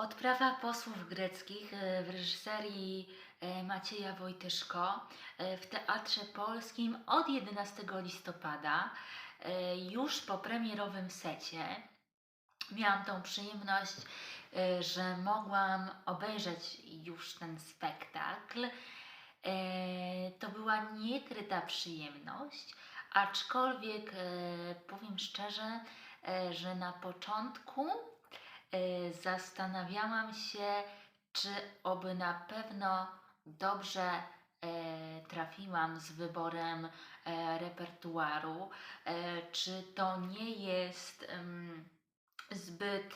Odprawa posłów greckich e, w reżyserii e, Macieja Wojtyszko e, w Teatrze Polskim od 11 listopada, już po premierowym secie. Miałam tą przyjemność, że mogłam obejrzeć już ten spektakl. To była niekryta przyjemność, aczkolwiek powiem szczerze, że na początku zastanawiałam się, czy oby na pewno dobrze e, trafiłam z wyborem e, repertuaru, czy to nie jest zbyt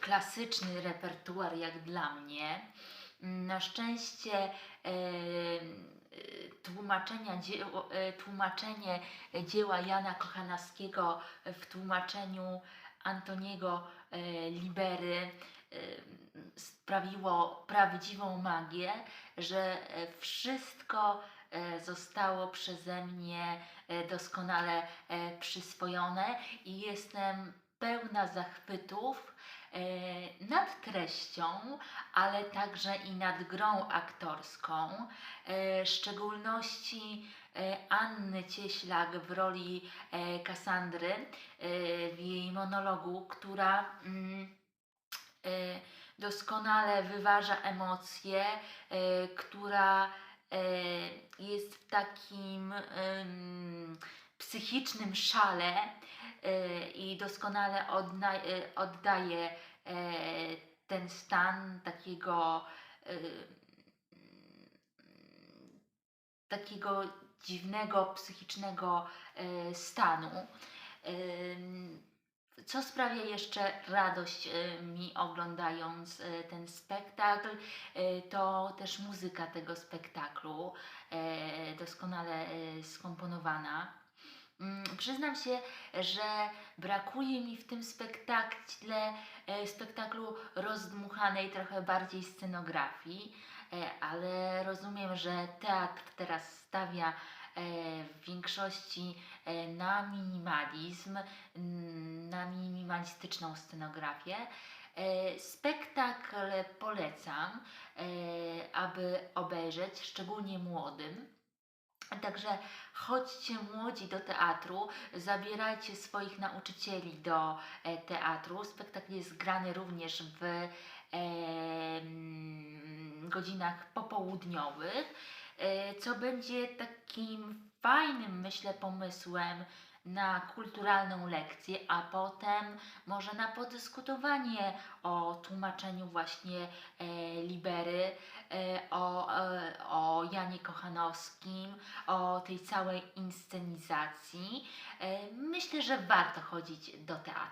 klasyczny repertuar jak dla mnie. Na szczęście tłumaczenia tłumaczenie dzieła Jana Kochanowskiego w tłumaczeniu Antoniego e, Libery e, sprawiło prawdziwą magię, że e, wszystko zostało przeze mnie doskonale przyswojone i jestem pełna zachwytów e, nad treścią, ale także i nad grą aktorską, e, w szczególności e, Anny Cieślak w roli Kasandry w jej monologu, która mm, doskonale wyważa emocje, która jest w takim psychicznym szale i doskonale e, oddaje e, ten stan takiego e, takiego dziwnego psychicznego e, stanu. Co sprawia jeszcze radość e, mi oglądając e, ten spektakl, e, to też muzyka tego spektaklu, e, doskonale e, skomponowana. Mm, Przyznam się, że brakuje mi w tym spektakle, e, spektaklu rozdmuchanej trochę bardziej scenografii, e, ale rozumiem, że teatr teraz stawia e, w większości na minimalizm, na minimalistyczną scenografię. Spektakl polecam, aby obejrzeć, szczególnie młodym. Także chodźcie młodzi do teatru, zabierajcie swoich nauczycieli do e, teatru. Spektakl jest grany również w em, godzinach popołudniowych, e, co będzie takim fajnym, myślę, pomysłem na kulturalną lekcję, a potem może na podyskutowanie o tłumaczeniu właśnie e, Libery, e, o, e, o Janie Kochanowskim, o tej całej inscenizacji. E, Myślę, że warto chodzić do teatru.